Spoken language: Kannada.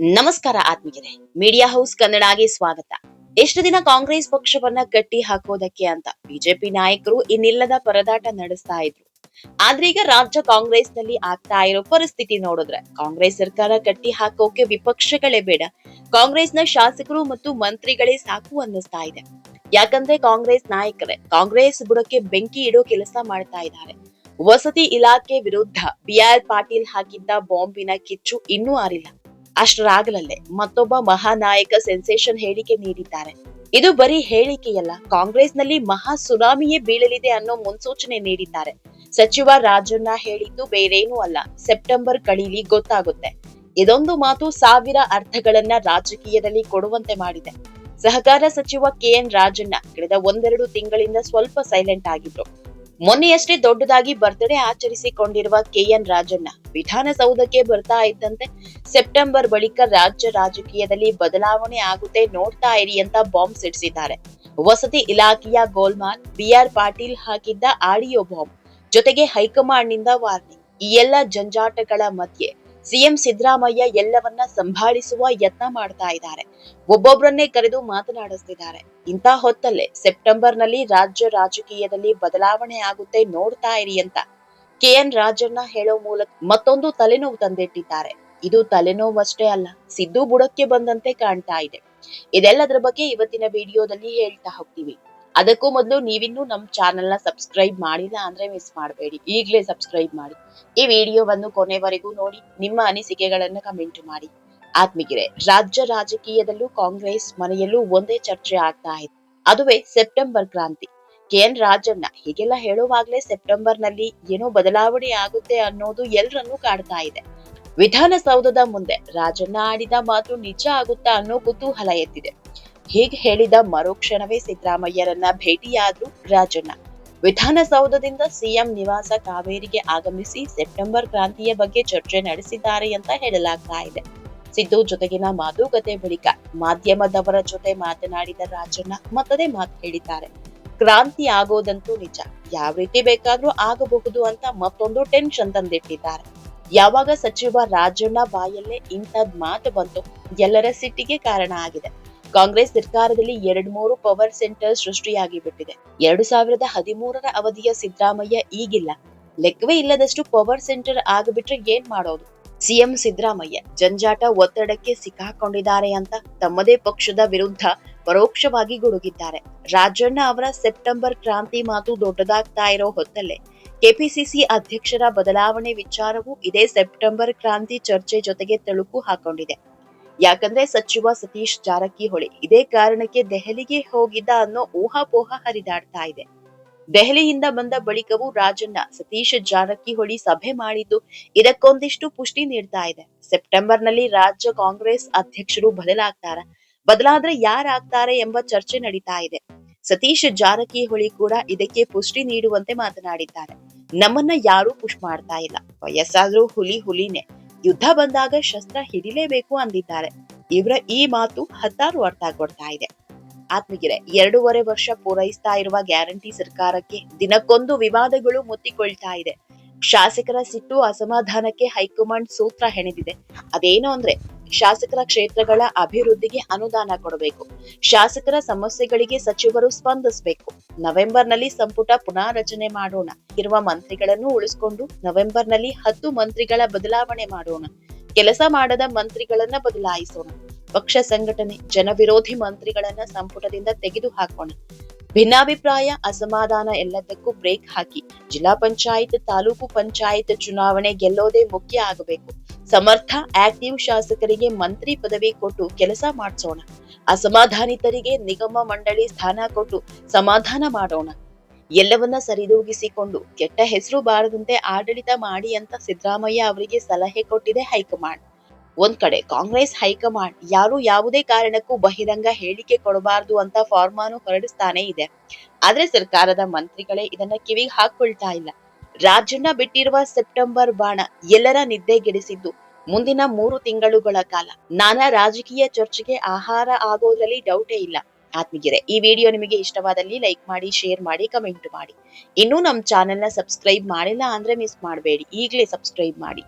ನಮಸ್ಕಾರ ಆತ್ಮೀಯರೇ. ಮೀಡಿಯಾ ಹೌಸ್ ಕನ್ನಡಗೆ ಸ್ವಾಗತ. ಎಷ್ಟು ದಿನ ಕಾಂಗ್ರೆಸ್ ಪಕ್ಷವನ್ನ ಕಟ್ಟಿ ಹಾಕೋದಕ್ಕೆ ಅಂತ ಬಿಜೆಪಿ ನಾಯಕರು ಇನ್ನಿಲ್ಲದ ಪರದಾಟ ನಡೆಸ್ತಾ ಇದ್ರು. ಆದ್ರೆ ಈಗ ರಾಜ್ಯ ಕಾಂಗ್ರೆಸ್ನಲ್ಲಿ ಆಗ್ತಾ ಇರೋ ಪರಿಸ್ಥಿತಿ ನೋಡಿದ್ರೆ ಕಾಂಗ್ರೆಸ್ ಸರ್ಕಾರ ಕಟ್ಟಿ ಹಾಕೋಕೆ ವಿಪಕ್ಷಗಳೇ ಬೇಡ, ಕಾಂಗ್ರೆಸ್ನ ಶಾಸಕರು ಮತ್ತು ಮಂತ್ರಿಗಳೇ ಸಾಕು ಅನ್ನಿಸ್ತಾ ಇದೆ. ಯಾಕಂದ್ರೆ ಕಾಂಗ್ರೆಸ್ ನಾಯಕರೇ, ಕಾಂಗ್ರೆಸ್ ಬುಡಕ್ಕೆ ಬೆಂಕಿ ಇಡೋ ಕೆಲಸ ಮಾಡ್ತಾ ಇದ್ದಾರೆ. ವಸತಿ ಇಲಾಖೆ ವಿರುದ್ಧ ಬಿಆರ್ ಪಾಟೀಲ್ ಹಾಕಿದ್ದ ಬಾಂಬಿನ ಕಿಚ್ಚು ಇನ್ನೂ ಆರಿಲ್ಲ. ಅಷ್ಟರಾಗಲಲ್ಲೇ ಮತ್ತೊಬ್ಬ ಮಹಾನಾಯಕ ಸೆನ್ಸೇಷನ್ ಹೇಳಿಕೆ ನೀಡಿದ್ದಾರೆ. ಇದು ಬರೀ ಹೇಳಿಕೆಯಲ್ಲ, ಕಾಂಗ್ರೆಸ್ನಲ್ಲಿ ಮಹಾ ಸುನಾಮಿಯೇ ಬೀಳಲಿದೆ ಅನ್ನೋ ಮುನ್ಸೂಚನೆ ನೀಡಿದ್ದಾರೆ. ಸಚಿವ ರಾಜಣ್ಣ ಹೇಳಿದ್ದು ಬೇರೇನೂ ಅಲ್ಲ, ಸೆಪ್ಟೆಂಬರ್ ಕಳೀಲಿ ಗೊತ್ತಾಗುತ್ತೆ. ಇದೊಂದು ಮಾತು ಸಾವಿರ ಅರ್ಥಗಳನ್ನ ರಾಜಕೀಯದಲ್ಲಿ ಕೊಡುವಂತೆ ಮಾಡಿದೆ. ಸಹಕಾರ ಸಚಿವ ಕೆ ಎನ್ ರಾಜಣ್ಣ, ಕಳೆದ ಒಂದೆರಡು ತಿಂಗಳಿಂದ ಸ್ವಲ್ಪ ಸೈಲೆಂಟ್ ಆಗಿದ್ರು. ಮೊನ್ನೆಯಷ್ಟೇ ದೊಡ್ಡದಾಗಿ ಬರ್ತ್ಡೇ ಆಚರಿಸಿಕೊಂಡಿರುವ ಕೆಎನ್ ರಾಜಣ್ಣ. ವಿಧಾನಸೌಧಕ್ಕೆ ಬರ್ತಾ ಇದ್ದಂತೆ ಸೆಪ್ಟೆಂಬರ್ ಬಳಿಕ ರಾಜ್ಯ ರಾಜಕೀಯದಲ್ಲಿ ಬದಲಾವಣೆ ಆಗುತ್ತೆ ನೋಡ್ತಾ ಇರಿ ಅಂತ ಬಾಂಬ್ ಸಿಡಿಸಿದ್ದಾರೆ. ವಸತಿ ಇಲಾಖೆಯ ಗೋಲ್ಮಾಲ್ ಬಿಆರ್ ಪಾಟೀಲ್ ಹಾಕಿದ್ದ ಆಡಿಯೋ ಬಾಂಬ್ ಜೊತೆಗೆ ಹೈಕಮಾಂಡ್ನಿಂದ ವಾರ್ನಿಂಗ್. ಈ ಎಲ್ಲ ಜಂಜಾಟಗಳ ಮಧ್ಯೆ ಸಿಎಂ ಸಿದ್ದರಾಮಯ್ಯ ಎಲ್ಲವನ್ನ ಸಂಭಾಳಿಸುವ ಯತ್ನ ಮಾಡ್ತಾ ಇದ್ದಾರೆ. ಒಬ್ಬೊಬ್ಬರನ್ನೇ ಕರೆದು ಮಾತನಾಡಿಸ್ತಿದ್ದಾರೆ. ಇಂಥ ಹೊತ್ತಲ್ಲೇ ಸೆಪ್ಟೆಂಬರ್ನಲ್ಲಿ ರಾಜ್ಯ ರಾಜಕೀಯದಲ್ಲಿ ಬದಲಾವಣೆ ಆಗುತ್ತೆ ನೋಡ್ತಾ ಇರಿ ಅಂತ ಕೆಎನ್ ರಾಜಣ್ಣ ಹೇಳೋ ಮೂಲಕ ಮತ್ತೊಂದು ತಲೆನೋವು ತಂದಿಟ್ಟಿದ್ದಾರೆ. ಇದು ತಲೆನೋವಷ್ಟೇ ಅಲ್ಲ, ಸಿದ್ದು ಬುಡಕ್ಕೆ ಬಂದಂತೆ ಕಾಣ್ತಾ ಇದೆ. ಇದೆಲ್ಲದರ ಬಗ್ಗೆ ಇವತ್ತಿನ ವಿಡಿಯೋದಲ್ಲಿ ಹೇಳ್ತಾ ಹೋಗ್ತೀವಿ. ಅದಕ್ಕೂ ಮೊದಲು ನೀವಿನ್ನೂ ನಮ್ಮ ಚಾನೆಲ್ನ ಸಬ್ಸ್ಕ್ರೈಬ್ ಮಾಡಿಲ್ಲ ಅಂದ್ರೆ ಮಿಸ್ ಮಾಡಬೇಡಿ. ಈಗಲೇ ಸಬ್ಸ್ಕ್ರೈಬ್ ಮಾಡಿ. ಈ ವಿಡಿಯೋವನ್ನು ಕೊನೆವರೆಗೂ ನೋಡಿ, ನಿಮ್ಮ ಅನಿಸಿಕೆಗಳನ್ನ ಕಮೆಂಟ್ ಮಾಡಿ. ಆತ್ಮಿಗಿರೆ ರಾಜ್ಯ ರಾಜಕೀಯದಲ್ಲೂ ಕಾಂಗ್ರೆಸ್ ಮನೆಯಲ್ಲೂ ಒಂದೇ ಚರ್ಚೆ ಆಗ್ತಾ ಇದೆ ಅದುವೇ ಸೆಪ್ಟೆಂಬರ್ ಕ್ರಾಂತಿ. ಕೆಎನ್ ರಾಜಣ್ಣ ಹೀಗೆಲ್ಲ ಹೇಳುವಾಗ್ಲೇ ಸೆಪ್ಟೆಂಬರ್ನಲ್ಲಿ ಏನೋ ಬದಲಾವಣೆ ಆಗುತ್ತೆ ಅನ್ನೋದು ಎಲ್ಲರನ್ನೂ ಕಾಡ್ತಾ ಇದೆ. ವಿಧಾನಸೌಧದ ಮುಂದೆ ರಾಜಣ್ಣ ಆಡಿದ ಮಾತು ನಿಜ ಆಗುತ್ತಾ ಅನ್ನೋ ಕುತೂಹಲ ಎತ್ತಿದೆ. ಹೀಗೆ ಹೇಳಿದ ಮರುಕ್ಷಣವೇ ಸಿದ್ದರಾಮಯ್ಯರನ್ನ ಭೇಟಿಯಾದ್ರು ರಾಜಣ್ಣ. ವಿಧಾನಸೌಧದಿಂದ ಸಿಎಂ ನಿವಾಸ ಕಾವೇರಿಗೆ ಆಗಮಿಸಿ ಸೆಪ್ಟೆಂಬರ್ ಕ್ರಾಂತಿಯ ಬಗ್ಗೆ ಚರ್ಚೆ ನಡೆಸಿದ್ದಾರೆ ಅಂತ ಹೇಳಲಾಗ್ತಾ ಇದೆ. ಸಿದ್ದು ಜೊತೆಗಿನ ಮಾತುಕತೆ ಬಳಿಕ ಮಾಧ್ಯಮದವರ ಜೊತೆ ಮಾತನಾಡಿದ ರಾಜಣ್ಣ ಮತ್ತದೇ ಮಾತು ಹೇಳಿದ್ದಾರೆ. ಕ್ರಾಂತಿ ಆಗೋದಂತೂ ನಿಜ. ಯಾವ ರೀತಿ ಬೇಕಾದ್ರೂ ಆಗಬಹುದು ಅಂತ ಮತ್ತೊಂದು ಟೆನ್ಷನ್ ತಂದಿಟ್ಟಿದ್ದಾರೆ. ಯಾವಾಗ ಸಚಿವ ರಾಜಣ್ಣ ಬಾಯಲ್ಲೇ ಇಂಥದ್ ಮಾತು ಬಂತು ಎಲ್ಲರ ಸಿಟ್ಟಿಗೆ ಕಾರಣ ಆಗಿದೆ. ಕಾಂಗ್ರೆಸ್ ಸರ್ಕಾರದಲ್ಲಿ ಎರಡ್ ಮೂರು ಪವರ್ ಸೆಂಟರ್ ಸೃಷ್ಟಿಯಾಗಿ ಬಿಟ್ಟಿದೆ ಎರಡು ಸಾವಿರದ ಹದಿಮೂರರ ಅವಧಿಯ ಸಿದ್ದರಾಮಯ್ಯ ಈಗಿಲ್ಲ. ಲೆಕ್ಕವೇ ಇಲ್ಲದಷ್ಟು ಪವರ್ ಸೆಂಟರ್ ಆಗಿಬಿಟ್ರೆ ಏನ್ ಮಾಡೋದು? ಸಿಎಂ ಸಿದ್ದರಾಮಯ್ಯ ಜಂಜಾಟ ಒತ್ತಡಕ್ಕೆ ಸಿಕ್ಕಾಕೊಂಡಿದ್ದಾರೆ ಅಂತ ತಮ್ಮದೇ ಪಕ್ಷದ ವಿರುದ್ಧ ಪರೋಕ್ಷವಾಗಿ ಗುಡುಗಿದ್ದಾರೆ. ರಾಜಣ್ಣ ಅವರ ಸೆಪ್ಟೆಂಬರ್ ಕ್ರಾಂತಿ ಮಾತು ದೊಡ್ಡದಾಗ್ತಾ ಇರೋ ಹೊತ್ತಲ್ಲೇ ಕೆಪಿಸಿಸಿ ಅಧ್ಯಕ್ಷರ ಬದಲಾವಣೆ ವಿಚಾರವೂ ಇದೇ ಸೆಪ್ಟೆಂಬರ್ ಕ್ರಾಂತಿ ಚರ್ಚೆ ಜೊತೆಗೆ ತಳುಕು ಹಾಕೊಂಡಿದೆ. ಯಾಕಂದ್ರೆ ಸಚಿವ ಸತೀಶ್ ಜಾರಕಿಹೊಳಿ ಇದೇ ಕಾರಣಕ್ಕೆ ದೆಹಲಿಗೆ ಹೋಗಿದ್ದ ಅನ್ನೋ ಊಹಾಪೋಹ ಹರಿದಾಡ್ತಾ ಇದೆ. ದೆಹಲಿಯಿಂದ ಬಂದ ಬಳಿಕವೂ ರಾಜಣ್ಣ ಸತೀಶ್ ಜಾರಕಿಹೊಳಿ ಸಭೆ ಮಾಡಿದ್ದು ಇದಕ್ಕೊಂದಿಷ್ಟು ಪುಷ್ಟಿ ನೀಡ್ತಾ ಇದೆ. ಸೆಪ್ಟೆಂಬರ್ನಲ್ಲಿ ರಾಜ್ಯ ಕಾಂಗ್ರೆಸ್ ಅಧ್ಯಕ್ಷರು ಬದಲಾಗ್ತಾರ. ಬದಲಾದ್ರೆ ಯಾರಾಗ್ತಾರೆ ಎಂಬ ಚರ್ಚೆ ನಡೀತಾ ಇದೆ. ಸತೀಶ್ ಜಾರಕಿಹೊಳಿ ಕೂಡ ಇದಕ್ಕೆ ಪುಷ್ಟಿ ನೀಡುವಂತೆ ಮಾತನಾಡಿದ್ದಾರೆ. ನಮ್ಮನ್ನ ಯಾರೂ ಪುಷ್ ಮಾಡ್ತಾ ಇಲ್ಲ. ವಯಸ್ಸಾದ್ರೂ ಹುಲಿ ಹುಲಿನೇ. ಯುದ್ಧ ಬಂದಾಗ ಶಸ್ತ್ರ ಹಿಡಿಲೇಬೇಕು ಅಂದಿದ್ದಾರೆ. ಇವರ ಈ ಮಾತು ಹತ್ತಾರು ಅರ್ಥ ಕೊಡ್ತಾ ಇದೆ. ಆತ್ಮಗಿರೆ ಎರಡೂವರೆ ವರ್ಷ ಪೂರೈಸ್ತಾ ಇರುವ ಗ್ಯಾರಂಟಿ ಸರ್ಕಾರಕ್ಕೆ ದಿನಕ್ಕೊಂದು ವಿವಾದಗಳು ಮುತ್ತಿಕೊಳ್ತಾ ಇದೆ. ಶಾಸಕರ ಸಿಟ್ಟು ಅಸಮಾಧಾನಕ್ಕೆ ಹೈಕಮಾಂಡ್ ಸೂತ್ರ ಹೆಣೆದಿದೆ. ಅದೇನು ಅಂದ್ರೆ ಶಾಸಕರ ಕ್ಷೇತ್ರಗಳ ಅಭಿವೃದ್ಧಿಗೆ ಅನುದಾನ ಕೊಡಬೇಕು. ಶಾಸಕರ ಸಮಸ್ಯೆಗಳಿಗೆ ಸಚಿವರು ಸ್ಪಂದಿಸಬೇಕು. ನವೆಂಬರ್ನಲ್ಲಿ ಸಂಪುಟ ಪುನಾರಚನೆ ಮಾಡೋಣ. ಇರುವ ಮಂತ್ರಿಗಳನ್ನು ಉಳಿಸಿಕೊಂಡು ನವೆಂಬರ್ನಲ್ಲಿ ಹತ್ತು ಮಂತ್ರಿಗಳ ಬದಲಾವಣೆ ಮಾಡೋಣ. ಕೆಲಸ ಮಾಡದ ಮಂತ್ರಿಗಳನ್ನ ಬದಲಾಯಿಸೋಣ. ಪಕ್ಷ ಸಂಘಟನೆ, ಜನವಿರೋಧಿ ಮಂತ್ರಿಗಳನ್ನ ಸಂಪುಟದಿಂದ ತೆಗೆದು ಹಾಕೋಣ ಭಿನ್ನಾಭಿಪ್ರಾಯ, ಅಸಮಾಧಾನ ಎಲ್ಲದಕ್ಕೂ ಬ್ರೇಕ್ ಹಾಕಿ. ಜಿಲ್ಲಾ ಪಂಚಾಯತ್, ತಾಲೂಕು ಪಂಚಾಯತ್ ಚುನಾವಣೆ ಗೆಲ್ಲೋದೇ ಮುಖ್ಯ ಆಗಬೇಕು. ಸಮರ್ಥ, ಆಕ್ಟಿವ್ ಶಾಸಕರಿಗೆ ಮಂತ್ರಿ ಪದವಿ ಕೊಟ್ಟು ಕೆಲಸ ಮಾಡಿಸೋಣ. ಅಸಮಾಧಾನಿತರಿಗೆ ನಿಗಮ ಮಂಡಳಿ ಸ್ಥಾನ ಕೊಟ್ಟು ಸಮಾಧಾನ ಮಾಡೋಣ. ಎಲ್ಲವನ್ನ ಸರಿದೂಗಿಸಿಕೊಂಡು ಕೆಟ್ಟ ಹೆಸರು ಬಾರದಂತೆ ಆಡಳಿತ ಮಾಡಿ ಅಂತ ಸಿದ್ದರಾಮಯ್ಯ ಅವರಿಗೆ ಸಲಹೆ ಕೊಟ್ಟಿದೆ ಹೈಕಮಾಂಡ್. ಒಂದ್ ಕಡೆ ಕಾಂಗ್ರೆಸ್ ಹೈಕಮಾಂಡ್ ಯಾರು ಯಾವುದೇ ಕಾರಣಕ್ಕೂ ಬಹಿರಂಗ ಹೇಳಿಕೆ ಕೊಡಬಾರದು ಅಂತ ಫಾರ್ಮಾನು ಹೊರಡಿಸ್ತಾನೆ ಇದೆ. ಆದ್ರೆ ಸರ್ಕಾರದ ಮಂತ್ರಿಗಳೇ ಇದನ್ನ ಕಿವಿಗೆ ಹಾಕೊಳ್ತಾ ಇಲ್ಲ. ರಾಜಣ್ಣ ಬಿಟ್ಟಿರುವ ಸೆಪ್ಟೆಂಬರ್ ಬಾಣ ಎಲ್ಲರ ನಿದ್ದೆಗೆಡಿಸಿದ್ದು. ಮುಂದಿನ ಮೂರು ತಿಂಗಳುಗಳ ಕಾಲ. ನಾನಾ ರಾಜಕೀಯ ಚರ್ಚೆಗೆ ಆಹಾರ ಆಗೋದ್ರಲ್ಲಿ ಡೌಟೇ ಇಲ್ಲ. ಆತ್ಮೀಗೆರೆ ಈ ವಿಡಿಯೋ ನಿಮಗೆ ಇಷ್ಟವಾದಲ್ಲಿ ಲೈಕ್ ಮಾಡಿ ಶೇರ್ ಮಾಡಿ ಕಮೆಂಟ್ ಮಾಡಿ. ಇನ್ನೂ ನಮ್ಮ ಚಾನೆಲ್ನ ಸಬ್ಸ್ಕ್ರೈಬ್ ಮಾಡಿಲ್ಲ ಅಂದ್ರೆ ಮಿಸ್ ಮಾಡಬೇಡಿ. ಈಗಲೇ ಸಬ್ಸ್ಕ್ರೈಬ್ ಮಾಡಿ.